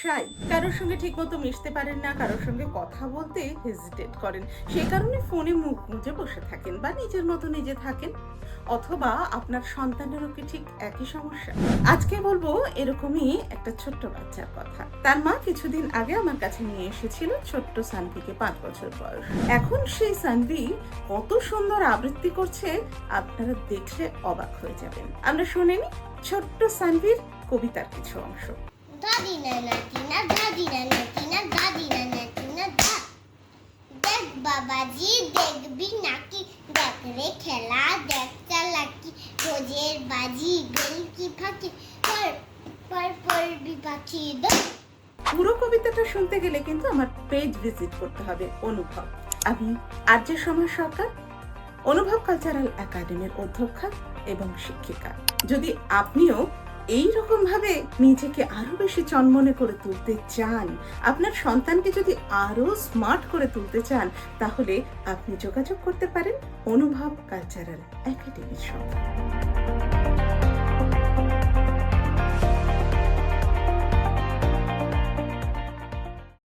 শাই কারোর সঙ্গে ঠিকমতো মিশতে পারেন না, কারোর সঙ্গে কথা বলতে হেজিটেট করেন। সেই কারণে ফোনে মুখ গুঁজে বসে থাকেন বা নিজের মতো নিজে থাকেন। অথবা আপনার সন্তানেরও কি ঠিক একই সমস্যা? আজকে বলব এরকমই একটা ছোট্ট বাচ্চার কথা। তার মা কিছুদিন আগে আমার কাছে নিয়ে এসেছিল ছোট্ট সানভিকে পাঁচ বছর বয়স। এখন সেই সানভি কত সুন্দর আবৃত্তি করছে, আপনারা দেখলে অবাক হয়ে যাবেন। আমরা শুনেনি ছোট্ট সানভির কবিতার কিছু অংশ। দা দেখ বাবাজি দেখবি নাকি দেখ রে খেলা দেখ চালাকি রোজের বাজি বেলকি ফাঁকি পর পর পড়বি পাখি পুরো কবিতাটা শুনতে গেলে কিন্তু আমার পেজ ভিজিট করতে হবে, অনুভব। আমি আর্য সমাজ সরকার, অনুভব কালচারাল একাডেমির অধ্যক্ষা এবং শিক্ষিকা। যদি আপনিও এই রকম ভাবে নিজেকে আরও বেশি চনমনে করে তুলতে চান, আপনার সন্তানকে যদি আরও স্মার্ট করে তুলতে চান, তাহলে আপনি যোগাযোগ করতে পারেন অনুভব কালচারাল একাডেমির সঙ্গে।